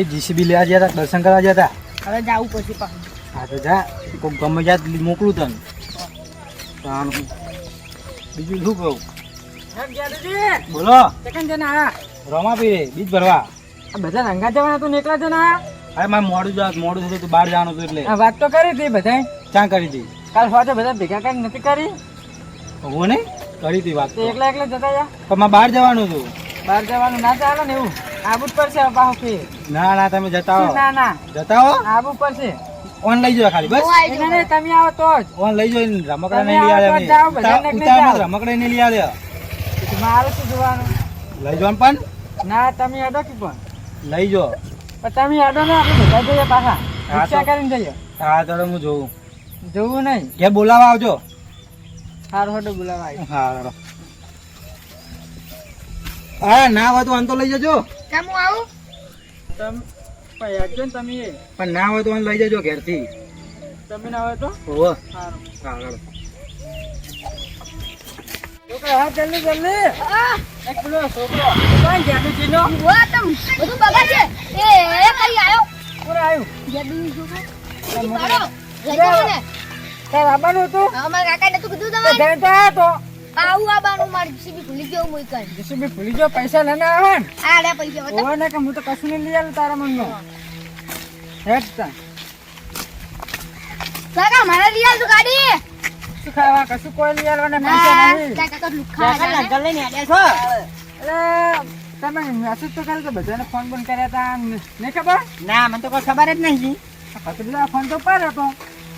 એ JCB લેવા ગયા હતા દર્શન કરવા ગયા હતા. હવે જાવું પછી પાછું. હા તો જા. કોક ગમે જાત મોકલું તને. બીજું શું કહું? બોલો. રમા પીરે બીજ ભરવા. બધા રંગા જવાના તું એકલા ના અરે મારે મોડું જવા મોડું થતું તું બહાર જવાનું હતું એટલે. વાત તો કરી હતી બધા ક્યાં કરી હતી? કાલ હોતે બધા ભેગા કરી નથી કરી. હું નહીં કરી હતી વાત. એકલા એકલા જતા જા પણ મારે બહાર જવાનું હતું. બહાર જવાનું ના ચાલે ને એવું. આબુ જ પડશે બાહુ પાછું કે ના ના તમે જતા હો ના ના. જતા હો આબુ પડશે. ઓન લઈ જો ખાલી બસ. ના ના તમે આવો તો જ. ઓન લઈ જો રમકડા નહીં લઈ આવે તમે. રમકડા નહીં લઈ આવે મારે શું જોવાનું? લઈ જો પણ? ના તમે અડો કે પણ લઈ જાઓ. પણ તમે અડો ને આપણે બધા જઈએ પાછા. રિક્ષા કરીને જઈએ. હા તો હું જોઉં. જોવું નહીં. કે બોલાવા આવજો. સારું હડો બોલાવા આવી હા. હા ના હોય તો આમ તો લઈ જજો. કેમ હું આવું? તમે પણ ને તમે? પણ ના હોય તો લઈ જજો ઘેરથી. તમે ના હોય તો? સારું. હા હા જલ્દી જલ્દી. એક પેલો છોકરો. કોણ તમ બધું બગા છે. એ એ કઈ આયો. કોણ આવ્યું જાદુ છોકરો લઈ જાઓ ને તું આવવાનું હતું? અમારા કાકાએ નતું કીધું તો તમારે? તો. આવું આબાનું મારી જીસીબી ભૂલી ગયો મુઈ કઈ જીસીબી ભૂલી ગયો પૈસા લેને આવે ને. આ લે પૈસા બતા. ઓવે ને કે હું તો કશું નહીં લઈ આલું તારા મનનો હેડ તા. કાકા મારે લઈ આવજો ગાડી. શું ખાવા? કશું કોઈ લઈ આલવાને પૈસા નહીં. કાકા કાકા લુખા કાકા લઈને આડ્યા છો? અરે તમે મેસેજ તો કર્યો તો બધાને ફોન બોન કર્યા હતા નહીં ખબર? ના મને તો કોઈ ખબર જ નહીં. પકડી ફોન તો પર તો.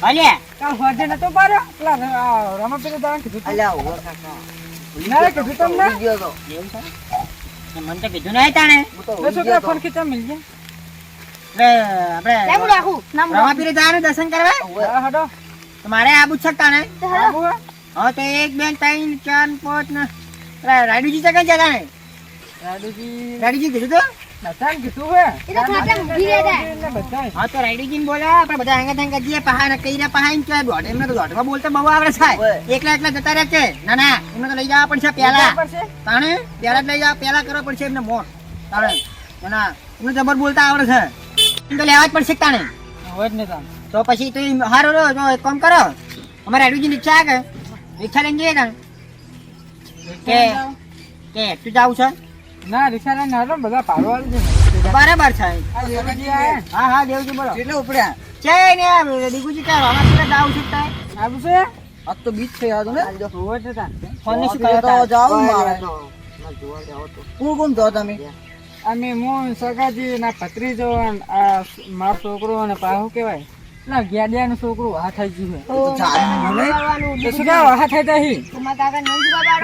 અલે કાલ હોજે નતો પાડ્યો? પેલા ર- રમા કીધું અલ્યા ઓવો કાકા ના કીધું તમને એવું છે? મને તો કીધું નહીં તાણે. બે છોકરા ફોન ખીચા મિલ ગયા તો તો તો રાડુજી કીધું તો? બધાને કીધું હે એ તો ખાટલા ઊભી રહેતા. એટલે બધાએ. હા તો રાડુજી ને બોલા આપણે બધા હંગા થંગા જઈએ પહાડ ને કઈ પહાડ ને દોઢ એમને તો દોઢમાં બોલતા બહુ આવડે છે. એકલા એકલા જતા રહે છે. ના ના એમને તો લઈ જવા પડશે પેલા તાણે પેલા જ લઈ જવા પેલા કરવા પડશે એમને મોટ તાણે ના, એમને જબર બોલતા આવડે છે. એમ તો લેવા જ પડશે તાણે. હોય જ ને. તો પછી તું હારો રહો તો એક કામ કરો. અમારે એડુજી રિક્ષા કે રિક્ષા લઈને જઈએ તાણે. કે કે તું જાવું છે? ના રિક્ષા લઈને હાલો બધા આલી દે બરાબર છે. ને. હા હા દેવજી બોલો. કેટલે ઉપડ્યા? છે ને દીકુજી તાર અમારે પેલા દાવ છૂટતા આવું છે? આ તો બીચ છે યાર તમે હોય છે તા ફોનની શું તાર? જાવું તો. કોણ કોણ જાઓ તમે? અમે હું સગાજી ના પત્રી જો આ મારો છોકરો અને પાહુ કેવાય ના ગેડિયા નું છોકરું હા થઈ ગયું છે. શું કામ હા થઈ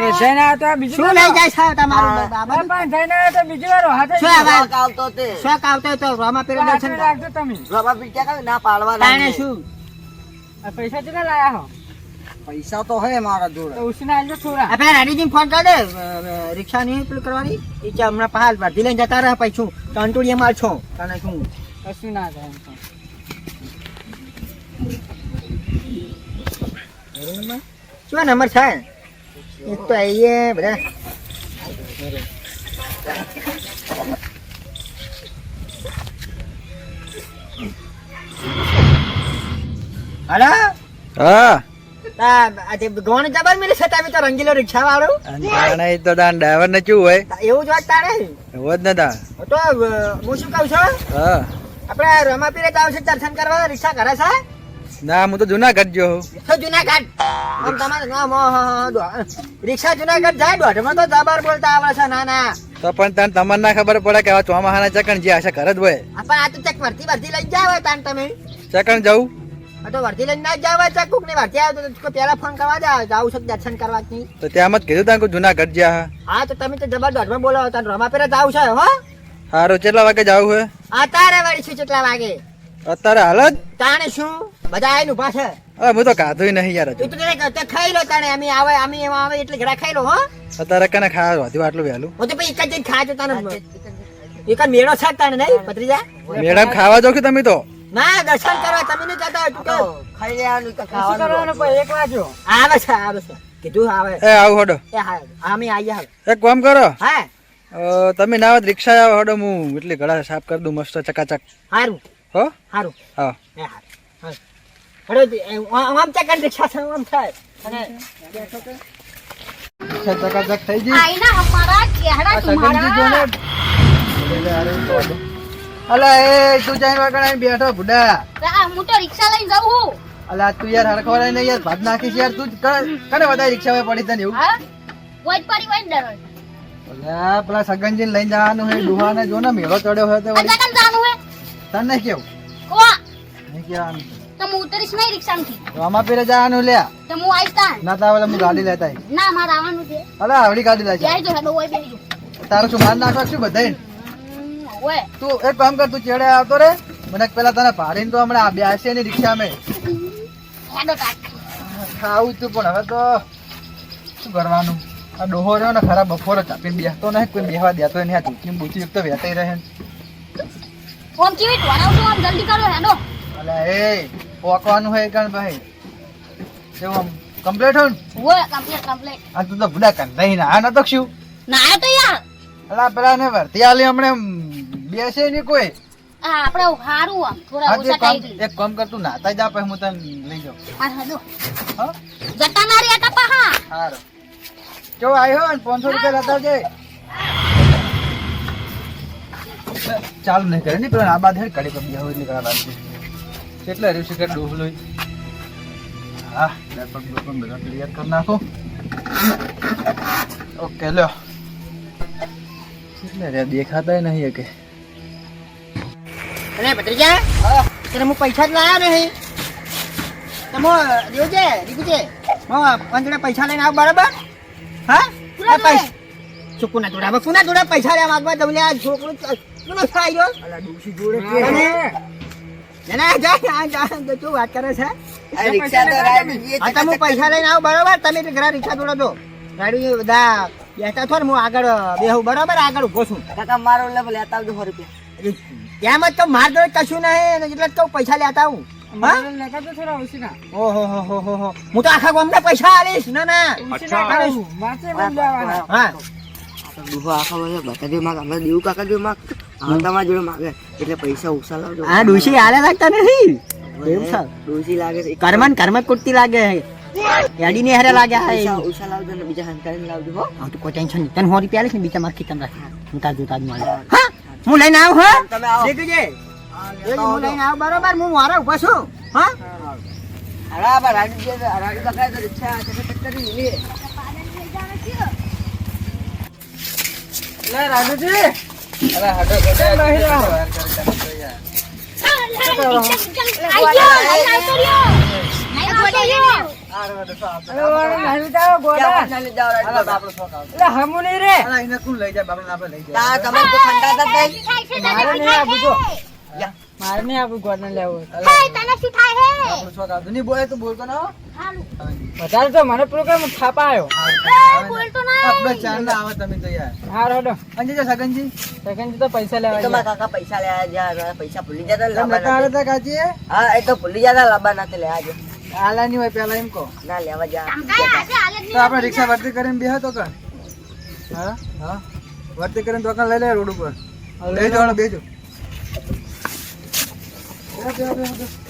એ જઈને આવ્યો તો બીજું શું લઈ જાય છે તમારું બાબા? પણ જઈને આવ્યો તો બીજી વાર હા થઈ શું આવતો તે. શું આવતો તો રોમા પેરો દર્શન રાખજો તમે. રવા પીટ્યા કરે? ના પાડવા તાણે શું? આ પૈસા કેટલા લાયા હો? પૈસા તો હે મારા જોડે. તો ઉસીને આલજો છોરા આ પેલા ફોન કર દે. રિક્ષા ની પેલું કરવાની. ઈ કે હમણાં પાલ પર લઈને જતા રહે પછી શું ટંટુડીએ માર છો. તને શું? કશું ના થાય એમ તો. શું નંબર છે? એક તો આવીએ બધા. હલો? હા. આજે ગોણ જબર મિલે છે તમે તો રંગીલો રિક્ષા વાળો તો ડ્રાઈવર ને શું હોય? એવું જ વાત તારે? એવો જ ને તો હું શું કહું છું? હા. આપણે રમાપીરે છે દર્શન કરવા રિક્ષા કરે છે? ના હું તો જુનાગઢ જો હું. તો જુનાગઢ? આમ તમારે હા, હા, હા, રિક્ષા જુનાગઢ જાય દોઢમાં તો જબર બોલતા આવડે છે ના ના. તો પણ તને તમને ના ખબર પડે કે આ ચોમાહાના ચકણ જે આશા ઘર જ હોય. પણ આ તો ચક વર્તી વર્તી લઈ જાવ તાન તમે? ચકણ જવું. તો વર્તી લઈને ના જાવ ચક કોક ને વર્તી આવે તો પેલા ફોન કરવા જાવ જાવું છું દર્શન કરવા નહીં તો ત્યાં જ કીધું તાન જુનાગઢ જ્યાં હા? તો તમે તો જબર દોઢમાં બોલો તાન રમાપીરે જાવ છે હો. સારું કેટલા વાગે જવું આ તારે વળી શું કેટલા વાગે. અત્યારે હાલ જ? તાણે શું? બધા આવીને પાછે હવે હું તો કાધું નહીં યાર તું તો તે ખાઈ લો તાણે અમે આવે અમે એમાં આવે એટલે ઘડા ખાઈ લો હો. અત્યારે કને ખાવા વધ્યું આટલું વહેલું. હું તો પછી એક જ જઈને ખાજો તાને એક મેળો છે તાને નહીં પત્રીજા મેડમ ખાવા જો કે તમે તો? ના દર્શન કરવા તમે નહીં જતા તું. તો ખાઈ લેવાનું તો ખાવાનું. કરવાનું એક વાજો આવે છે આવે છે. કીધું આવે. એ આવું હડો. એ હા અમે આવીએ એક કામ કરો. હા. તમે ના આવે તો રિક્ષા આવો હડો હું એટલે ઘડા સાફ કરી દઉં મસ્ત ચકાચક. સારું તું બેઠો બુડા હું તો રિક્ષા લઈને જાઉં હું તું યાર હરખવાડાઈ ને યાર ભાત નાખીશ યાર. તું કને વધારે રિક્ષા માં પડી તને એવું. હા? પેલા સગનજીને લઈને જવાનું હે દુહાને જો ને મેળો ચડ્યો હોય તો જવાનું હે? તને કેવું? કોવા? નહીં કહેવાનું. તો હું ઉતરીશ નહીં રિક્ષામાંથી. રામા પીરે જવાનું લ્યા. તો હું આવીશ તાન ના તો હું ગાડી લેતા ના મારે આવવાનું છે. અલા આવડી ગાડી લાવજે બેહી જો હેડો હોય બેહી તારું શું માર નાખવા શું બધાય ઓય તું એક કામ કર તું ચેડે આવતો રે. મને પેલા તને ભાડીને તો હમણાં આ બેસે ની રિક્ષા મે હેડો તાન ખાવું તું પણ હવે તો શું કરવાનું? આ ડોહો રહ્યો ને ખરાબ બપોરે ચાપીને બેસતો નહીં કોઈ બેહવા દેતો નહીં આ ચૂકી બૂચી એક તો વેતાઈ રહે ને. ઓમ કેવી ટોરાવ છો? આમ જલ્દી કરો હેડો. અલે એ પોકવાનું હે કણ ભાઈ. એવું આમ કમ્પ્લીટ હોય ને? ઓય કમ્પ્લીટ કમ્પ્લીટ આ તું તો ભૂડા કંટાઈ ના આ નતો શું? ના તો યાર. અલા પેલા ને વર્તી આલી હમણે બેસે નહીં કોઈ. આ આપણે હારું આમ થોડા ઓછા થઈ એક કામ કર તું નાતા જા પછી હું તને લઈ જાઉં. હા હેડો. હા? જટા ના રહ્યા તા પહા. સારું જો આયો ને પાંચસો રૂપિયા લેતા જઈ. ચાલુ નહીં કરે ને પેલા આ બાદ હેડ કાઢી કબી આવી કરા લાગશે કેટલા રહ્યું છે કે ડોહલો હા લેપટોપ બેપટોપ બધા ક્લિયર કરી નાખો. ઓકે લ્યો. કેટલા રહ્યા દેખાતા નહીં કે અરે ભત્રીજા તને હું પૈસા જ લાયા નહીં. તમો દેવજે દીકુજે હું પંદરે પૈસા લઈને આવ બરાબર? હા? પૈસા. શું જોડા? જોડે જોડા પૈસા લેવા માંગવા? તમને આ છોકરો કુનો થાય ગયો. અલા ડોશી જોડે ના ના. જા જા જા તો શું વાત કરે છે. રિક્ષા તો હા તમે પૈસા લઈને આવો બરાબર? તમે ઘરે રિક્ષા દોડો દો ગાડી બધા બેઠા છો ને હું આગળ બેહું બરાબર? આગળ ઊભો છું. કાકા મારો લેવલ લેતા આવજો સો રૂપિયા. એમ જ તો માર જોડે કશું નહીં એટલે તો પૈસા લેતા આવું. હા? તો થોડા ઓછી ના ઓહો હો હો હો હો. હું તો આખા ગામ પૈસા આવીશ ના ના. હા ડૂબો આખા વર્ષે બધા દેવ માગ અમે દેવું કાકા દેવ માગ હવે તમારા જોડે માગે એટલે પૈસા ઓછા લાવજો આ ડોશી આલે લાગતા નથી એવું છે ડોસી લાગે છે. કર્મન કર્મ કુર્તી લાગે યાડી ને હારે લાગે હા ઓછા લાવજો ને બીજા હંતાઈને લાવજો હો. હા તો કોઈ ટેન્શન નહીં. તને સો રૂપિયા આલીશ ને બીજા માર ખીચમ રાખ. હું. તાર જોતા જ મળે હા. હું? લઈને આવું હા? તમે આવો. દેખજે હું લઈને આવું. બરોબર હું મારા ઊભા છું. હા? બરાબર. તો રિક્ષા કરી લીધી લે રાજુજી હટો? અરે નહીં મારે નહીં આપું જો. મારે ગોડા લેવું બોલે તો બોલતો ના હો. વધારે તો મને પ્રોગ્રામ થાપા આવ્યો આપણે ચાર આવે તમે તો યાર. હા અંજી જા સગનજી. સેકન્ડ તો પૈસા લેવા તમારા કાકા પૈસા લેવા જ્યાં પૈસા ભૂલી જતા ને તમે લાંબા નતા નથી. હાલે તા કાચી હા એ તો ભૂલી જતા લાંબા નથી લેવા જો આલા ની હોય પેલા એમ કહો. ના લેવા જા. તો આપણે રિક્ષા વર્તી કરીને બેહો તો કણ હા હા. વર્તી કરીને તો કણ લઈ લે રોડ ઉપર. લઈ જવાનો બેજો બેહો, બેહો, બેહો,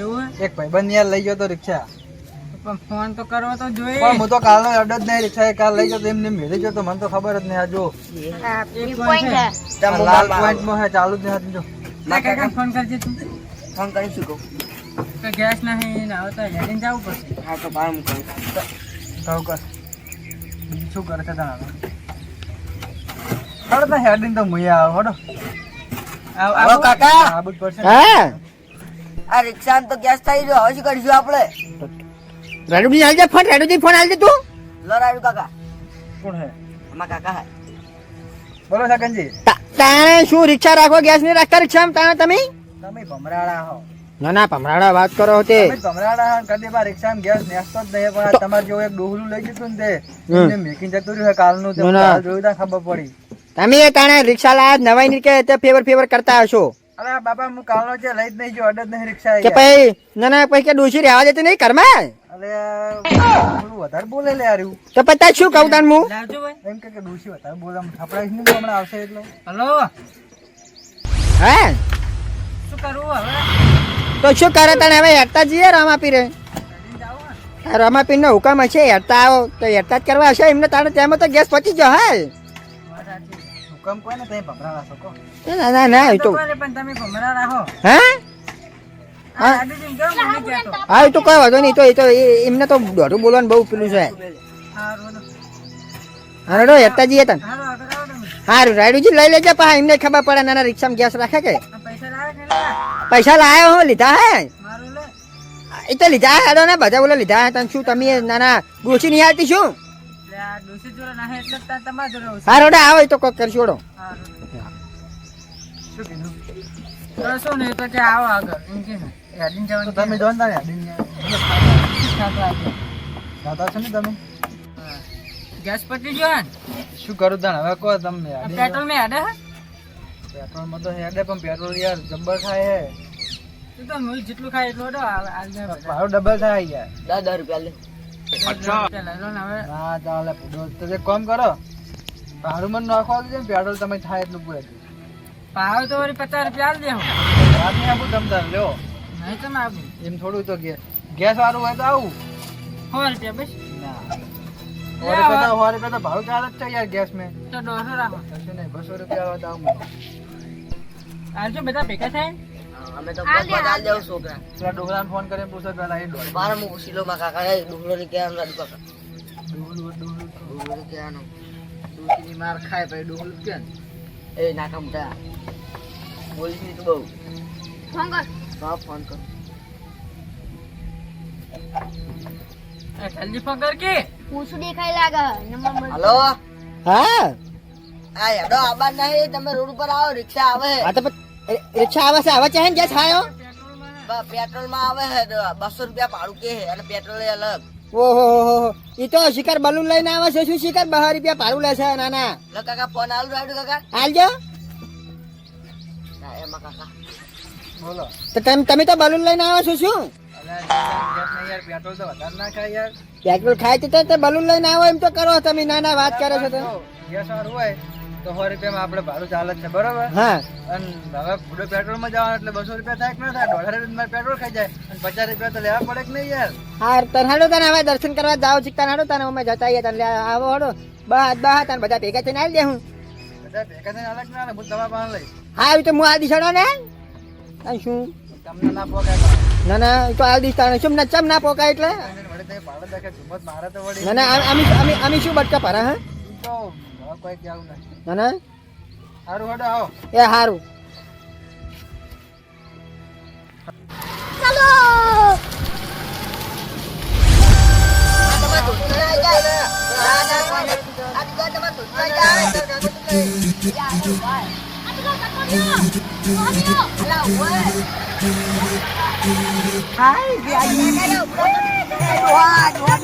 એવું હે? એક ભાઈબંધ યાર લઈ ગયો તો રિક્ષા. પણ ફોન તો કરવો તો પણ જોઈએ હું તો કાલનો અડ્ડો જ નહીં રિક્ષા એ કાલ લઈ ગયો તો એમને મેળી ગયો તો મને તો ખબર જ નહીં આ જો. છે આ લાલ મોબાઈલ પોઈન્ટમાં હે ચાલુ જ નહીં જો ના કાકા ફોન કરજે તું. ફોન કરી શકો કે ગેસ નહીં ને હવે તો હેડીને જવું પડશે. હા તો બહાર મૂકો. કહું કર. બીજું શું કરે છે તને હડો તો હેડિંગ તો મૂયા આવો હડો. આવ કાકા. આબુ જ પડશે. હા. આ રિક્ષા તો ગેસ થઈ ગયો હવે શું કરીશું આપણે? રડુજી હાલજે ફટ રડુજી ફોન હાલજે તું. લો રાડુ કાકા. કોણ હે? અમારા કાકા હે. બોલો સગનજી તાણે શું રિક્ષા રાખો ગેસની રાખતા રિક્ષા તાણે તમે? તમે ભમરાડા હો. ના ના ભમરાડા વાત કરો તે. ભમરાડા હો કદી બા રિક્ષામાં ગેસ નેસતો જ નહીં પણ તમારે જો એક ડોહલું લઈ જતું ને તે હમ. એમને જતું રહ્યું કાલનું તે ના, જોયું તા ખબર પડી. તમે તાણે રિક્ષા લાયા નવાઈ ની કે તે ફેવર ફેવર કરતા હશો. અરે બાપા હું કાલનો છે લઈ જ નહીં જો ઓર્ડર નહીં રિક્ષા કે પછી ના ના પછી કે ડોસી રહેવા જતી નહીં ઘરમાં? અરે વધારે બોલે લે યાર તો પછી તાર શું કહું તાન હું? લાવજો ભાઈ. એમ કે કે ડોશી વધારે બોલે આમ થપડાઈશ નહીં હમણાં આવશે એટલે? હલો. હે? શું કરવું હવે? તો શું કરે તને હવે હેડતા જઈએ રામાપીર રે. જાવું રામાપીર નો હુકમ હશે હેડતા આવો. તો હેડતા જ કરવા હશે એમને તારે તેમાં તો ગેસ પચી જો હા હુકમ કોઈ ને તમે ભમરાડા છો કહો ના ના ના એ તો પણ તમે ભમરા રાખો હે એ તો કઈ વાંધો નહીં તો એ તો એમને તો દોઢું બોલવાનું બહુ પેલું છે હા રો હેરતા જઈએ તન હારું રાયડુજી લઈ લેજે પા એમને ખબર પડે નાના રિક્ષામાં ગેસ રાખે કે પૈસા લાયો હો લીધા હે એ તો લીધા હે ને બધા બોલો લીધા હે તને શું તમે નાના ગોચી નહીં હાલતી શું લે આ ડોસી જોડે નાહે એટલે જ તાર તમારા જોડે આવશે. હા રોડા આવો તો કોઈ કરશોડો હારું. શું કીધું તો શું તો કે આવો આગળ એમ કે ને. એ હાડીને તો જવાનું તમે. જોન તા ને અડીને સાત વાગે. જાતા છો ને તમે ગેસ પતી ગયો ને શું કરું તાણ હવે કહો તમે પેટ્રોલ મેં હેડે હે પેટ્રોલમાં તો હેડે પણ પેટ્રોલ યાર જબ્બર થાય હે તું તો જેટલું ખાય એટલું હેડો આ આ જાય બધા. ભાવ ડબલ થાય યાર દસ રૂપિયા લે હેડો ના ચાલે. દોસ્ત તો કરો. ભાડું મને નાખવા દેજો પેટ્રોલ તમે થાય એટલું પૂરે ભાવ તો વળી પચાસ રૂપિયા આલ દે હું રાત નહીં આપું તમ તાર લ્યો. નહીં તમે આપું. એમ થોડું તો ગેસ ગેસ વાળું હોય તો આવું. સો રૂપિયા બસ. ના. સો રૂપિયા તો સો રૂપિયા તો ભાવ ચાલે જ છે યાર ગેસ મેં. તો દોઢસો રાખો. કશું નહીં બસો રૂપિયા આવે તો આવું. આવજો બધા ભેગા થાય અમે તો બસ બજાર જાવ છોકરા પેલા ફોન કરીને પૂછો પેલા એ ડોલ બાર હું શીલો માં કાકા ડુંગળો ની કહેવાનું રાજુ કાકા ડુંગળો ની કહેવાનું ડોસીની માર ખાય પછી ડોહલું કે એ નાકા મોટા. બોલીશ નહીં તું બહુ. ફોન કર. હા ફોન કર. એ જલ્દી ફોન કર કે. હું દેખાય લાગે? નંબર બોલ. હા? આ હેડો આબાદ નહીં તમે રોડ ઉપર આવો રિક્ષા આવે. તો રિક્ષા આવે છે આવે છે. ને જે આયો પેટ્રોલમાં આવે છે. બસો રૂપિયા ભાડું કે અને પેટ્રોલ એ અલગ. ઓહો હો હો એ તો શિકાર બલૂન લઈને આવે છે. શું શિકાર બહાર રૂપિયા ભાડું લે છે. નાના લો કાકા ફોન આલું રાડું કાકા? એમાં કાકા. બોલો. તો તમે તમે તો બલૂન લઈને આવે છો શું? પેટ્રોલ તો વધારે ના ખાય યાર. તો તે બલૂન લઈને આવો એમ તો કરો. તમે નાના વાત કરો છો તો. હોય. તો સો રૂપિયામાં આપણે ભાડું ચાલે છે બરોબર? હા. અને હવે પૂરો પેટ્રોલમાં જવાનું એટલે બસો રૂપિયા થાય કે ના થાય? દોઢ રૂપિયા પેટ્રોલ ખાઈ જાય. અને પચાસ રૂપિયા તો લેવા પડે કે નહીં યાર? હા તને હાડો તને હવે દર્શન કરવા જાવ છે તને હાડો તને અમે જતા આવીએ તને આવો હાડો. બહાર બહાર તને બધા ભેગા થઈને આવી દે હું. બધા ભેગા થઈને અલગ ના હું દવા પાન લઈ હા એ તો હું આ દિશાડો ને. શું? તમને ના પોકાય ના ના તો આ દિશ તાણે શું ના ચમ ના પોકાય એટલે? ના ના અમે અમે અમે શું બટકા પારા હા? તો કોઈ કહેવું નથી ના ના સારું હડો આવો એ સારું ચાલો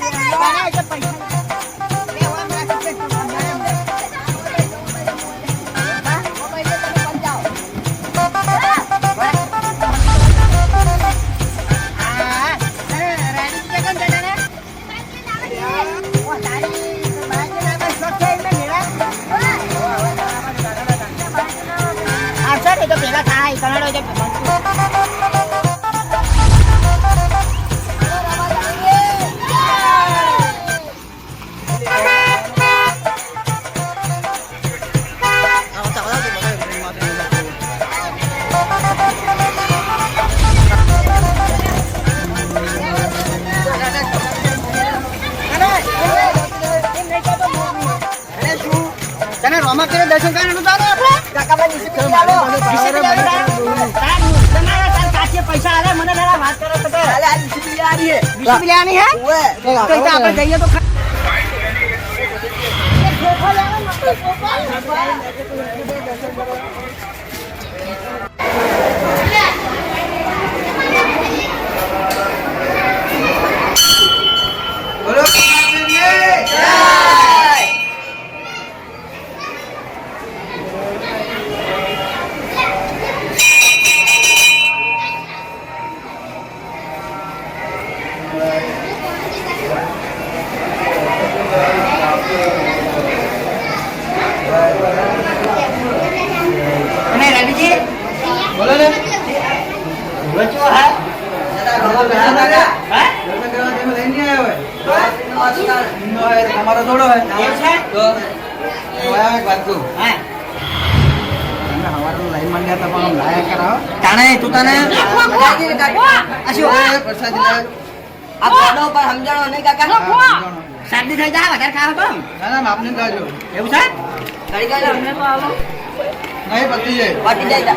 તને રોમા કરે દર્શન કરવાનું તો આપણે કાકાબાઈ નીચે આલો પૈસા આલે મને જરા વાત કરો તો આલે આ બીજી બિલાની હે તો આપણે જઈએ તો ખોખો લેવા મતલબ બોલો કમાલબેનને અને રેડીજી બોલો ને વચો હા તમારો બેટા લાગે? લગ્ન કરવા તમે લઈને નહીં આવ્યા હોય? એમનો હોય તો તમારો થોડો હોય. તો એક વાત કહું. હા. તાણે તું તને આ ગોડો પર સમજાણો નહીં કાકા. શરદી થઈ જાય વધારે ખાવ તો ના ના આપને કાજો એવું છે? ઘડી ઘડી અમને તો આવો નહીં પતી જાય. પાટી જાય. તા.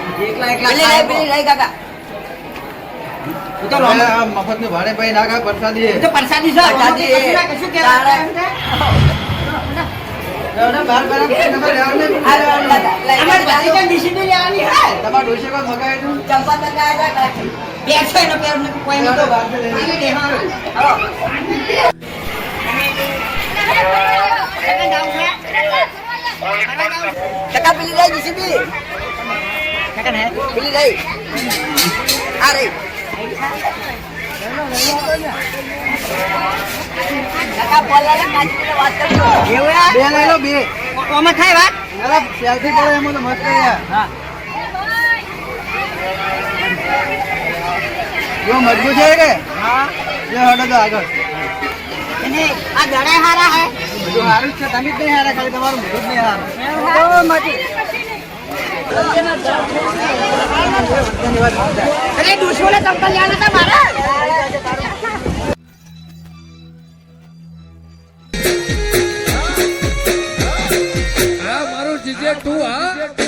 એકલા લઈ લઈ કાકા. તું તો હવે આ મફતનું ભાડે પાઈ નાખા પ્રસાદી. પરસાદી ના. ને. કાકા પેલી લઈ દીધી પેલી ને લઈ. આ રહી બે લઈ લો બે ઓમાં થાય વાત અરે સેલ્ફી પડે એમાં તો મસ્ત હા જો મજબૂત છે કે હા જે હડો તો આગળ આ ગળે હારા હે. બધું સારું છે. તમે જ નહીં હારા ખાલી તમારું મજબૂત જ નહીં હારું. અરે દુશ્મને ચંપલ લેવાના હતા મારા. મારું જીજે તું હા.